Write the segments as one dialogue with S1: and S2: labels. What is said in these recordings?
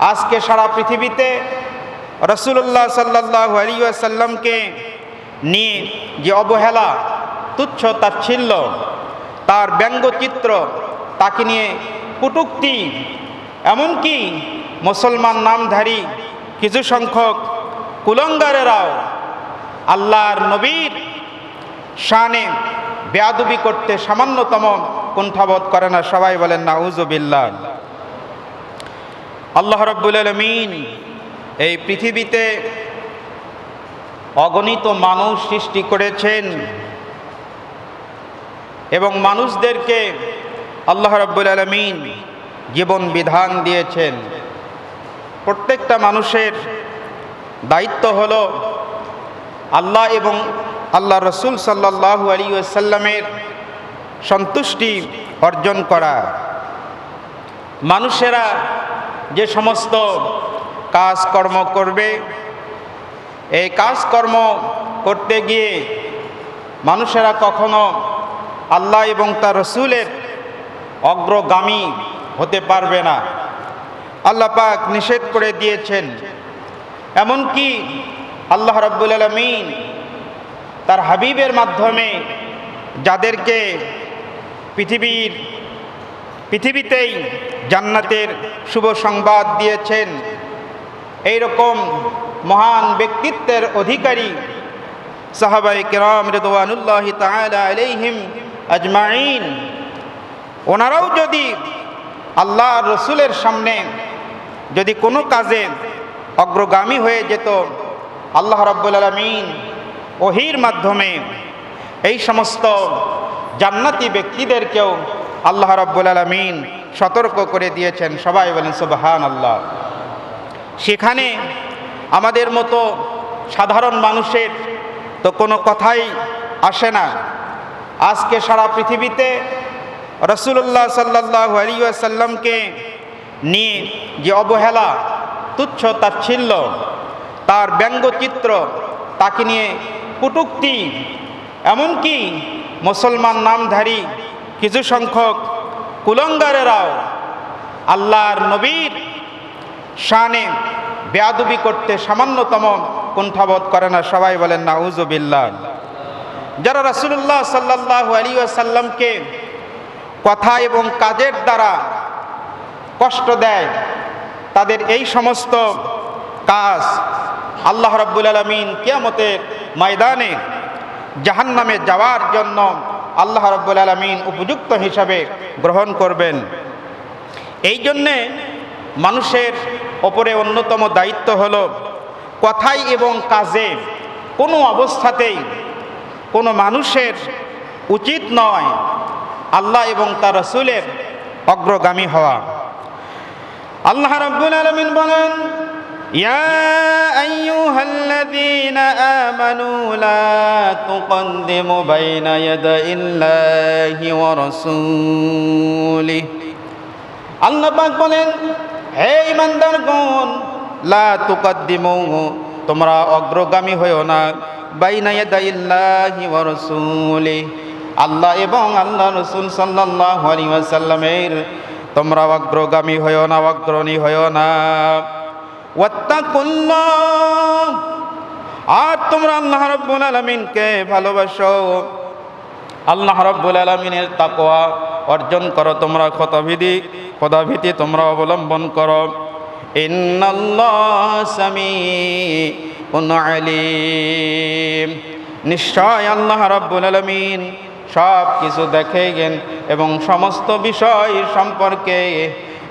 S1: আজকে সারা পৃথিবীতে রসুল্লাহ সাল্লাহ আলিয়াসাল্লামকে নিয়ে যে অবহেলা, তুচ্ছ তাচ্ছিল্য, তার ব্যঙ্গচিত্র, তাকে নিয়ে কুটুক্তি, এমনকি মুসলমান নামধারী কিছু সংখ্যক কুলঙ্গারেরাও আল্লাহর নবীর শানে বেয়াদুবি করতে সামান্যতম কুণ্ঠাবোধ করে না। সবাই বলেন না উজুবিল্লাহ আল্লাহ রব্বুল আলমিন এই পৃথিবীতে অগণিত মানুষ সৃষ্টি করেছেন এবং মানুষদেরকে আল্লাহ রব্বুল আলমিন জীবন বিধান দিয়েছেন। প্রত্যেকটা মানুষের দায়িত্ব হল আল্লাহ এবং আল্লাহ রসুল সাল্লাহ আলী সাল্লামের সন্তুষ্টি অর্জন করা। মানুষেরা যে সমস্ত কাজকর্ম করবে, এই কাজকর্ম করতে গিয়ে মানুষেরা কখনো আল্লাহ এবং তার রসুলের অগ্রগামী হতে পারবে না। আল্লাহ পাক নিষেধ করে দিয়েছেন। এমনকি আল্লাহ রব্বুল আলমিন তার হাবিবের মাধ্যমে যাদেরকে পৃথিবীর পৃথিবীতেই জান্নাতের শুভ সংবাদ দিয়েছেন। এই রকম মহান ব্যক্তিত্বের অধিকারী সাহাবাই কেরাম রেদওয়ানুল্লাহ আলাইহিম আজমাইন। ওনারাও যদি আল্লাহ রসুলের সামনে যদি কোনো কাজে অগ্রগামী হয়ে যেত, আল্লাহ রাব্বুল আলমিন ওহির মাধ্যমে এই সমস্ত জান্নাতি ব্যক্তিদেরকেও আল্লাহ রাব্বুল আলমিন সতর্ক করে দিয়েছেন। সবাই বলেন সুবহান আল্লাহ সেখানে আমাদের মতো সাধারণ মানুষের তো কোনো কথাই আসে না। আজকে সারা পৃথিবীতে রসুল্লাহ সাল্লাহ আলিয়াসাল্লামকে নিয়ে যে অবহেলা, তুচ্ছ তাচ্ছিল্য, তার ব্যঙ্গচিত্র, তাকে নিয়ে কুটুক্তি, এমনকি মুসলমান নামধারী কিছু সংখ্যক কুলঙ্গারেরাও আল্লাহর নবীর শানে বেয়াদুবি করতে সামান্যতম কুণ্ঠাবোধ করে না। সবাই বলেন না উজুবিল্লাহ যারা রাসুল্লাহ সাল্লাহ আলী আসাল্লামকে কথা এবং কাজের দ্বারা কষ্ট দেয়, তাদের এই সমস্ত কাজ আল্লাহ রব্বুল আলমিন কেয়ামতের ময়দানে জাহান্নামে যাওয়ার জন্য আল্লাহ রব্বুল আলমিন উপযুক্ত হিসাবে গ্রহণ করবেন। এই জন্যে মানুষের ওপরে অন্যতম দায়িত্ব হল কথাই এবং কাজে। কোনো অবস্থাতেই কোনো মানুষের উচিত নয় আল্লাহ এবং তার রসুলের অগ্রগামী হওয়া। আল্লাহ রব্বুল আলমিন বলেন يا أيها الذين آمنوا لا تقدموا بين يدي الله ورسوله আল্লাহ পাক বলেন হে ইমানদারগণ লা তুকদ্দিমু তোমরা অগ্রগামী হইও না বাইনা ইয়াদাইল্লাহি ওয়া রাসূলি আল্লাহ এবং আল্লাহ রসুল সাল্লাল্লাহু আলাইহি ওয়াসাল্লামের তোমরা অগ্রগামী হইও না অগ্রণী হইও না আর তোমরা আল্লাহ রাব্বুল আলামিনকে ভালোবাসো। আল্লাহ রাব্বুল আলামিনের তাকোয়া অর্জন করো তোমরা ক্ষতবিধি খোদাভীতি তোমরা অবলম্বন করো। আলিম। নিশ্চয় আল্লাহ রাব্বুল আলামিন সব কিছু দেখে গেন এবং সমস্ত বিষয় সম্পর্কে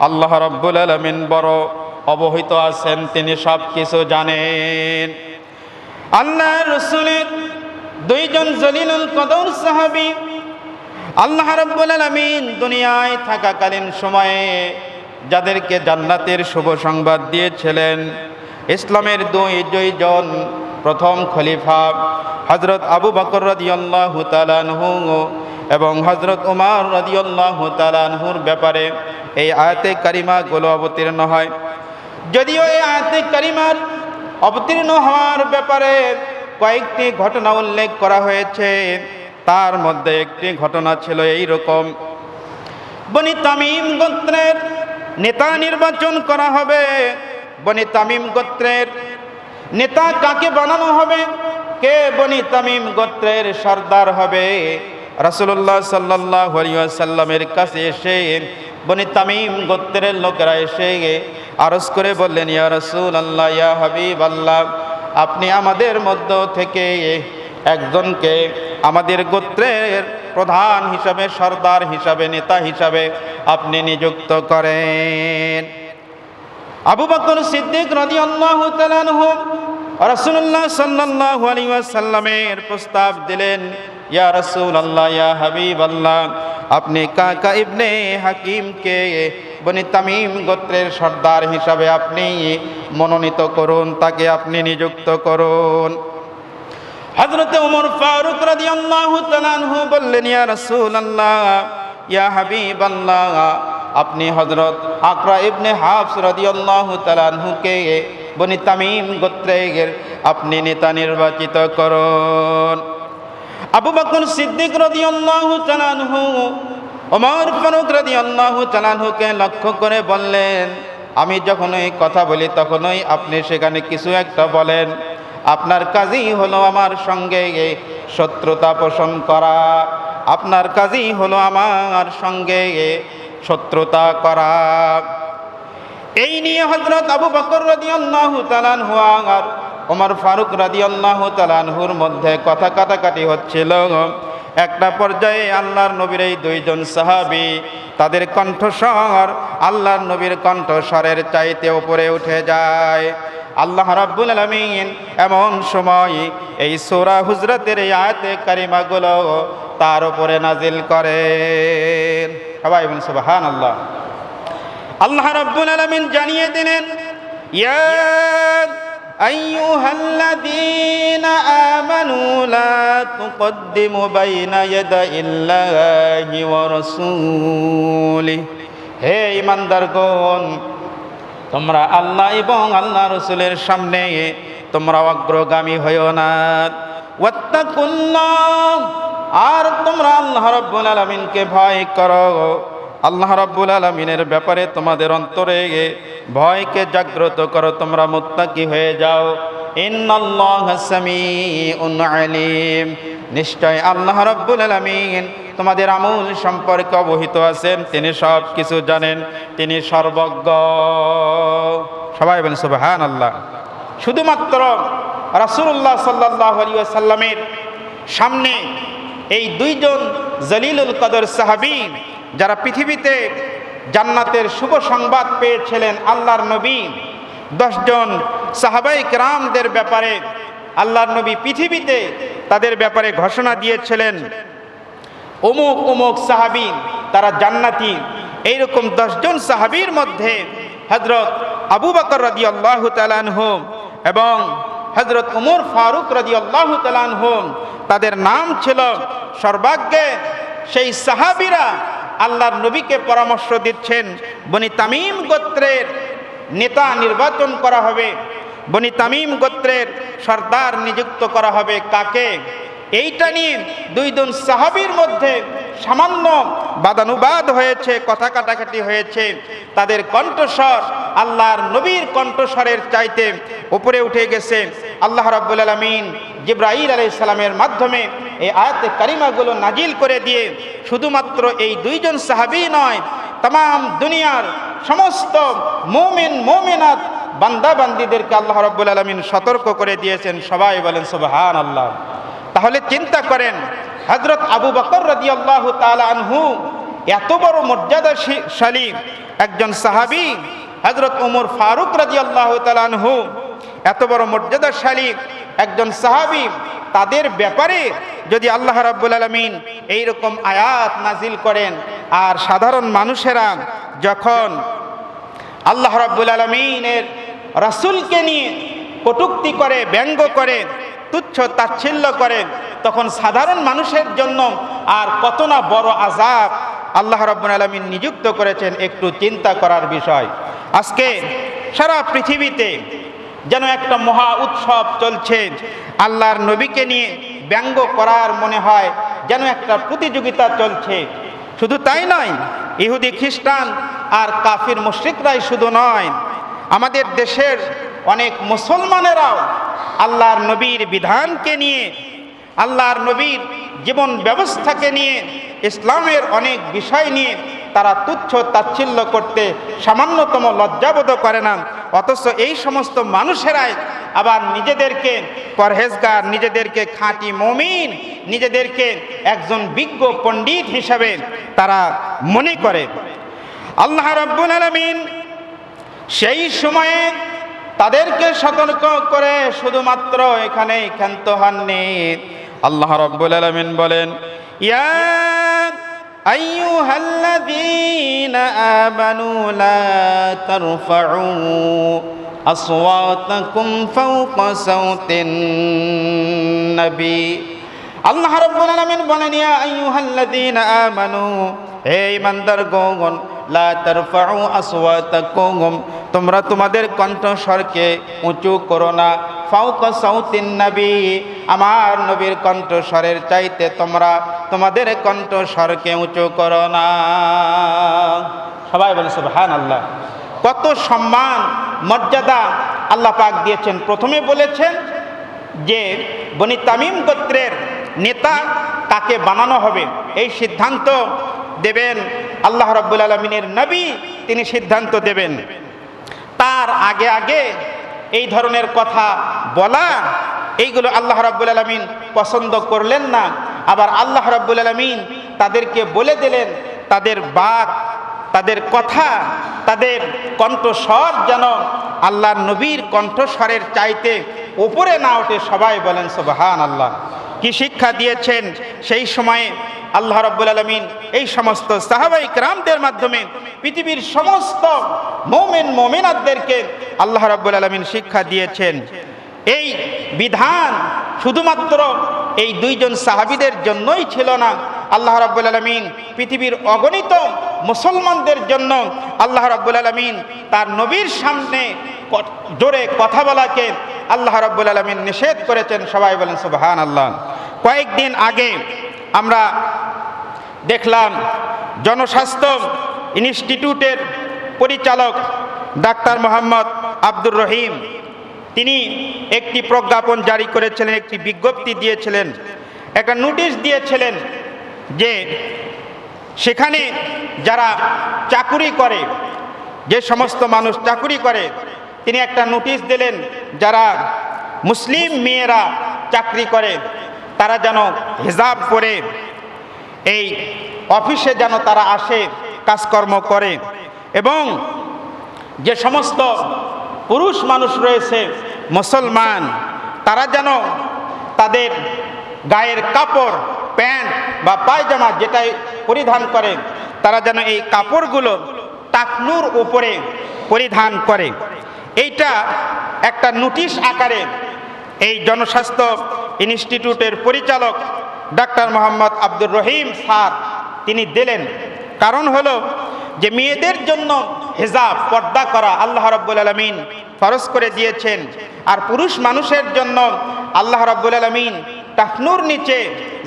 S1: আল্লাহ রাব্বুল আলামিন বড় অবহিত আছেন, তিনি সব কিছু জানেন। আল্লাহ রসুলের দুইজন জলিলুল কদর সাহাবী, আল্লাহ রাব্বুল আলামিন দুনিয়ায় থাকাকালীন সময়ে যাদেরকে জান্নাতের শুভ সংবাদ দিয়েছিলেন, ইসলামের দুই দুইজন প্রথম খলিফা হজরত আবু বকর রাদিয়াল্লাহু তাআলাহু এবং হজরত উমার রাদিয়াল্লাহু তাআলাহুর ব্যাপারে এই আয়াতে কারিমাগুলো অবতীর্ণ হয়। যদিও এই আয়াতে কারিমার অবতীর্ণ হওয়ার ব্যাপারে কয়েকটি ঘটনা উল্লেখ করা হয়েছে। তার মধ্যে একটি ঘটনা ছিল এই রকম বনি তামিম গোত্রের নেতা নির্বাচন করা হবে। বনি তামিম গোত্রের নেতা কাকে বানানো হবে? কে বনি তামিম গোত্রের সর্দার হবে? রাসূলুল্লাহ সাল্লাল্লাহু আলাইহি ওয়াসাল্লামের কাছে এসে বনি তামিম গোত্রের লোকেরা এসে আরজ করে বললেন, ইয়া রাসূলুল্লাহ, ইয়া হাবিব আল্লাহ আপনি আমাদের মধ্য থেকে একজনকে আমাদের গোত্রের প্রধান হিসাবে, সর্দার হিসাবে, নেতা হিসাবে আপনি নিযুক্ত করেন। আবু বকর সিদ্দিক রাদিয়াল্লাহু আল্লাহ আনহু রাসূলুল্লাহ সাল্লাল্লাহু সাল্লামের প্রস্তাব দিলেন, ইয়া রাসূলুল্লাহ, ইয়া হাবিবাল্লাহ আপনি কাকা ইবনে হাকিমকে বনি তামিম গোত্রের সর্দার হিসাবে আপনি মনোনীত করুন, তাকে আপনি নিযুক্ত করুন। হযরত ওমর ফারুক রাদিয়াল্লাহু তাআলা আনহু বললেন, ইয়া রাসূলুল্লাহ, ইয়া হাবিবাল্লাহ, আপনি হযরত আকরা ইবনে হাফস রাদিয়াল্লাহু তাআলা আনহুকে বনি তামিম গোত্রের আপনি নেতা নির্বাচিত করুন। আবু বকর সিদ্দিক রাদিয়াল্লাহু তাআলা আনহু, ওমর ফারুক রাদিয়াল্লাহু তাআলা আনহুকে লক্ষ্য করে বললেন, আমি যখনই কথা বলি তখনই আপনি সেখানে কিছু একটা বলেন। আপনার কাজই হলো আমার সঙ্গে শত্রুতা পোষণ করা। আপনার কাজই হলো আমার সঙ্গে শত্রুতা করা। এই নিয়ে হজরত আবু বকর রাদিয়াল্লাহু তাআলাহু আর ওমর ফারুক রাদিয়াল্লাহু তাআলাহুর মধ্যে কথা কাটাকাটি হচ্ছিল। একটা পর্যায়ে আল্লাহর নবীর এই দুইজন সাহাবী তাদের কণ্ঠস্বর আল্লাহর নবীর কণ্ঠস্বরের চাইতে উপরে উঠে যায়। আল্লাহ রাব্বুল আলামিন এমন সময় এই সোরা হুজরতের আয়াতে কারিমাগুলো তার উপরে নাজিল করেন। সবাই বলুন, সুবহানাল্লাহ। আল্লাহ আল্লাহ রাব্বুল আলামিন জানিয়ে দিলেন, ইয়া আইয়ুহাল্লাযীনা আমানু লা তুকদ্দিমু বাইনা ইয়াদাইল্লাহি ওয়া রাসূলিহি হে ঈমানদারগণ তোমরা আল্লাহ এবং আল্লাহ রসুলের সামনে তোমরা অগ্রগামী হইও না। আর তোমরা আল্লাহ রব্বুল আলমিনকে ভয় করো। আল্লাহ রব্বুল আলমিনের ব্যাপারে তোমাদের অন্তরে ভয়কে জাগ্রত করো, তোমরা মুত্তাকি হয়ে যাও। আলিম। নিশ্চয় আল্লাহ রব্বুল আলমিন তোমাদের আমূল সম্পর্কে অবহিত আছেন, তিনি সব কিছু জানেন, তিনি সর্বজ্ঞ। সবাই বলেন সব সুবাহান আল্লাহ শুধুমাত্র রাসুল্লাহ সাল্লাহ আলী সাল্লামের সামনে এই দুইজন জলিলুল কদর সাহাবি যারা পৃথিবীতে জান্নাতের শুভ সংবাদ পেয়েছিলেন আল্লাহর নবী। দশজন সাহাবাই রামদের ব্যাপারে আল্লাহর নবী পৃথিবীতে তাদের ব্যাপারে ঘোষণা দিয়েছিলেন। অমুক অমুক সাহাবি তারা জান্নাতি। এইরকম দশজন সাহাবির মধ্যে হজরত আবু বকর রাজি আল্লাহ তালানহুম এবং হজরত উমর ফারুক রদি আল্লাহ তালানহুম তাদের নাম ছিল সর্বাগ্যে সেই সাহাবিরা আল্লাহর নবীকে পরামর্শ দিচ্ছেন, বনি তামিম গোত্রের নেতা নির্বাচন করা হবে, বনি তামিম গোত্রের সর্দার নিযুক্ত করা হবে। কাকে? এইটা নিয়ে দুইজন সাহাবির মধ্যে সামান্য বাদানুবাদ হয়েছে, কথা কাটাকাটি হয়েছে। তাদের কণ্ঠস্বর আল্লাহর নবীর কণ্ঠস্বরের চাইতে উপরে উঠে গেছে। আল্লাহ রাব্বুল আলমিন জিব্রাহিল আলাইসালামের মাধ্যমে এই আয়াতে কারিমাগুলো নাজিল করে দিয়ে শুধুমাত্র এই দুইজন সাহাবি নয় তাম দুনিয়ার সমস্ত মোমেন, মোমেনাত বান্দাবান্দিদেরকে আল্লাহ রাব্বুল আলমিন সতর্ক করে দিয়েছেন। সবাই বলেন সুবহান আল্লাহ তাহলে চিন্তা করেন হজরত আবু বকর রাজি আল্লাহ আনহু এত বড় মর্যাদাশালী একজন সাহাবি হজরত উমর ফারুক রাজি আল্লাহ আনহু এত বড় মর্যাদাশালী একজন সাহাবি তাদের ব্যাপারে যদি আল্লাহ রাব্বুল আলমিন এইরকম আয়াত নাজিল করেন, আর সাধারণ মানুষেরা যখন আল্লাহ রাব্বুল আলমিনের রাসুলকে নিয়ে কটুক্তি করে, ব্যঙ্গ করে, তুচ্ছ তাচ্ছিল্য করে, তখন সাধারণ মানুষের জন্য আর কত না বড় আজাব আল্লাহ রব্বুল আলমিন নিযুক্ত করেছেন, একটু চিন্তা করার বিষয়। আজকে সারা পৃথিবীতে যেন একটা মহা উৎসব চলছে। আল্লাহর নবীকে নিয়ে ব্যঙ্গ করার মনে হয় যেন একটা প্রতিযোগিতা চলছে। শুধু তাই নয়, ইহুদি খ্রিস্টান আর কাফির মুশ্রিকরাই শুধু নয়, আমাদের দেশের অনেক মুসলমানেরাও আল্লাহর নবীর বিধানকে নিয়ে, আল্লাহর নবীর জীবন ব্যবস্থাকে নিয়ে, ইসলামের অনেক বিষয় নিয়ে তারা তুচ্ছ তাচ্ছিল্য করতে সামান্যতম লজ্জাবোধ করে না। অথচ এই সমস্ত মানুষেরাই আবার নিজেদেরকে পরহেজগার, নিজেদেরকে খাঁটি মমিন, নিজেদেরকে একজন বিজ্ঞ পণ্ডিত হিসাবে তারা মনে করে। আল্লাহ রব্বুল আলমিন সেই সময়ে তাদেরকে সতর্ক করে শুধুমাত্র এখানে ক্ষান্ত হননি। আল্লাহ রব্বুল আলমিন বলেন, ইয়া أيها الذين آمنوا لا ترفعوا أصواتكم فوق صوت النبي الله رب العالمين بلن يا أيها الذين آمنوا أي من درقون লা তারফাউ আসওয়াতাকুম তোমরা তোমাদের কণ্ঠস্বরকে উঁচু করো না। ফাউকা সাউতিন নবী আমার নবীর কণ্ঠস্বরের চাইতে তোমরা তোমাদের কণ্ঠস্বরকে উঁচু করো না। সবাই বলে সুবহানাল্লাহ। কত সম্মান মর্যাদা আল্লাহ পাক দিয়েছেন। প্রথমে বলেছেন যে বনি তামিম গোত্রের নেতা কাকে বানানো হবে এই সিদ্ধান্ত দেবেন আল্লাহ রব্বুল আলমিনের নবী তিনি সিদ্ধান্ত দেবেন। তার আগে আগে এই ধরনের কথা বলা, এইগুলো আল্লাহ রাব্বুল আলমিন পছন্দ করলেন না। আবার আল্লাহ রাব্বুল আলমিন তাদেরকে বলে দিলেন, তাদের বাক, তাদের কথা, তাদের কণ্ঠস্বর যেন আল্লাহর নবীর কণ্ঠস্বরের চাইতে উপরে না ওঠে সবাই বলেন সুবাহান আল্লাহ কি শিক্ষা দিয়েছেন সেই সময়ে আল্লাহ রব্বুল আলমিন এই সমস্ত সাহাবাই ক্রামদের মাধ্যমে পৃথিবীর সমস্ত মোমেন, মোমেনাতদেরকে আল্লাহ রব্বুল আলমিন শিক্ষা দিয়েছেন। এই বিধান শুধুমাত্র এই দুইজন সাহাবিদের জন্যই ছিল না। আল্লাহ রাব্বুল আলমিন পৃথিবীর অগণিত মুসলমানদের জন্য আল্লাহ রাব্বুল আলমিন তার নবীর সামনে জোরে কথা বলাকে আল্লাহ রাব্বুল আলমিন নিষেধ করেছেন। সবাই বলেন সুবহান আল্লাহ কয়েকদিন আগে আমরা দেখলাম জনস্বাস্থ্য ইনস্টিটিউটের পরিচালক ডাক্তার মোহাম্মদ আব্দুর রহিম। তিনি একটি প্রজ্ঞাপন জারি করেছিলেন, একটি বিজ্ঞপ্তি দিয়েছিলেন, একটা নোটিশ দিয়েছিলেন যে সেখানে যারা চাকুরি করে, যে সমস্ত মানুষ চাকুরি করে, তিনি একটা নোটিশ দিলেন, যারা মুসলিম মেয়েরা চাকরি করে, তারা যেন হিজাব করে এই অফিসে যেন তারা আসে, কাজকর্ম করে। এবং যে সমস্ত পুরুষ মানুষ রয়েছে, মুসলমান, তারা যেন তাদের গায়ের কাপড়, প্যান্ট বা পায়জামা যেটাই পরিধান করে, তারা যেন এই কাপড়গুলো টাকনুর উপরে পরিধান করে। এইটা একটা নোটিশ আকারে এই জনস্বাস্থ্য ইনস্টিটিউটের পরিচালক ডাক্তার মোহাম্মদ আব্দুর রহিম স্যার, তিনি দিলেন। কারণ হলো যে মেয়েদের জন্য হেজাব, পর্দা করা আল্লাহ রব্বুল আলমিন ফরজ করে দিয়েছেন। আর পুরুষ মানুষের জন্য আল্লাহ রব্বুল আলমিন টাকনুর নিচে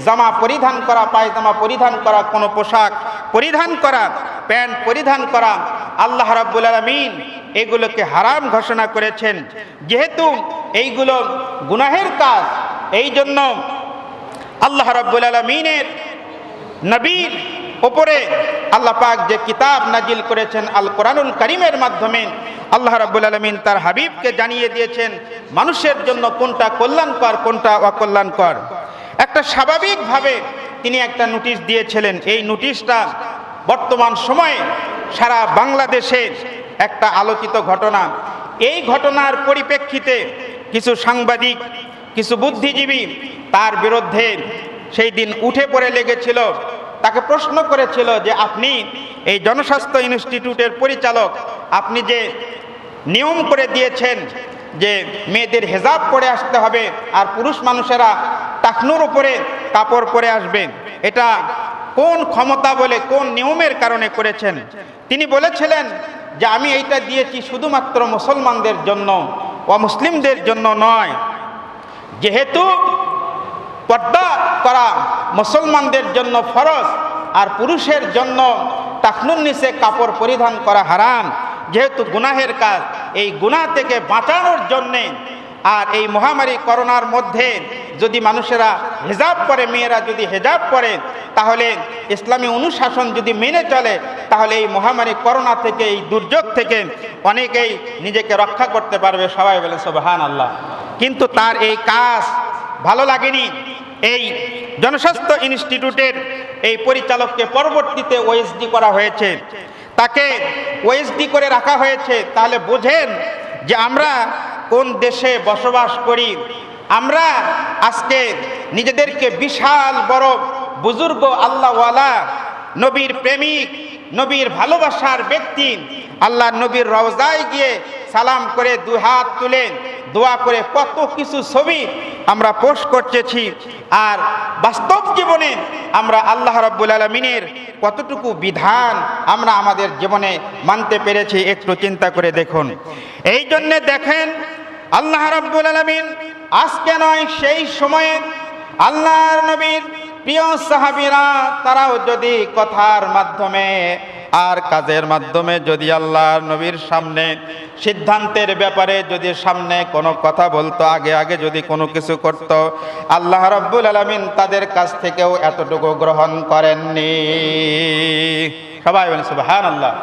S1: জামা পরিধান করা, পায়জামা পরিধান করা, কোনো পোশাক পরিধান করা, প্যান্ট পরিধান করা আল্লাহ রাব্বুল আলমিন এগুলোকে হারাম ঘোষণা করেছেন। যেহেতু এইগুলো গুনাহের কাজ এই জন্য আল্লাহ রাব্বুল আলমিনের নবীর ওপরে আল্লাহ পাক যে কিতাব নাজিল করেছেন আল কোরআনুল করিমের মাধ্যমে আল্লাহ রাব্বুল আলমিন তার হাবিবকে জানিয়ে দিয়েছেন, মানুষের জন্য কোনটা কল্যাণকর, কোনটা অকল্যাণকর। একটা স্বাভাবিকভাবে তিনি একটা নোটিশ দিয়েছিলেন, এই নোটিশটা বর্তমান সময়ে সারা বাংলাদেশে একটা আলোচিত ঘটনা। এই ঘটনার পরিপ্রেক্ষিতে কিছু সাংবাদিক কিছু বুদ্ধিজীবী তার বিরুদ্ধে সেই দিন উঠে পড়ে লেগেছিল। তাকে প্রশ্ন করেছিল যে, আপনি এই জনস্বাস্থ্য ইনস্টিটিউটের পরিচালক, আপনি যে নিয়ম করে দিয়েছেন যে মেয়েদের হেজাব পরে আসতে হবে আর পুরুষ মানুষেরা টাকনুর উপরে কাপড় পরে আসবে, এটা কোন ক্ষমতা বলে, কোন নিয়মের কারণে করেছেন? তিনি বলেছিলেন যে, আমি এইটা দিয়েছি শুধুমাত্র মুসলমানদের জন্য, অমুসলিমদের জন্য নয় যেহেতু পর্দা করা মুসলমানদের জন্য ফরজ আর পুরুষের জন্য টাকনুর নিচে কাপড় পরিধান করা হারাম, যেহেতু গুনাহের কাজ, এই গুনাহ থেকে বাঁচানোর জন্যে আর এই মহামারী করোনার মধ্যে যদি মানুষেরা হেজাব করে মেয়েরা যদি হেজাব করে তাহলে ইসলামী অনুশাসন যদি মেনে চলে, তাহলে এই মহামারী করোনা থেকে, এই দুর্যোগ থেকে অনেকেই নিজেকে রক্ষা করতে পারবে। সবাই বলে সোবাহান আল্লাহ কিন্তু তার এই কাজ ভালো লাগেনি। এই জনস্বাস্থ্য ইনস্টিটিউটের এই পরিচালককে পরবর্তীতে ওএসডি করা হয়েছে। তাকে ওএসডি করে রাখা হয়েছে। তাহলে বোঝেন যে আমরা কোন দেশে বসবাস করি। আমরা আজকে নিজেদেরকে বিশাল বড় বুজুর্গ আল্লাহওয়ালা, নবীর প্রেমিক, নবীর ভালোবাসার ব্যক্তি। আল্লাহ নবীর রওজায় গিয়ে সালাম করে দুই হাত তুলে দোয়া করে কত কিছু ছবি আমরা পোস্ট করতেছি। আর বাস্তব জীবনে আমরা আল্লাহ রব্বুল আলমিনের কতটুকু বিধান আমরা আমাদের জীবনে মানতে পেরেছি একটু চিন্তা করে দেখুন। এই জন্যে দেখেন আল্লাহ রব্বুল আলমিন আজকে নয়, সেই সময়ে আল্লাহর নবীর প্রিয় সাহাবিরা তারাও যদি কথার মাধ্যমে আর কাজের মাধ্যমে যদি আল্লাহর নবীর সামনে, সিদ্ধান্তের ব্যাপারে যদি সামনে কোনো কথা বলতো, আগে আগে যদি কোনো কিছু করত, আল্লাহ রব্বুল আলমিন তাদের কাছ থেকেও এতটুকু গ্রহণ করেননি। সবাই বলেন হ্যাঁ আল্লাহ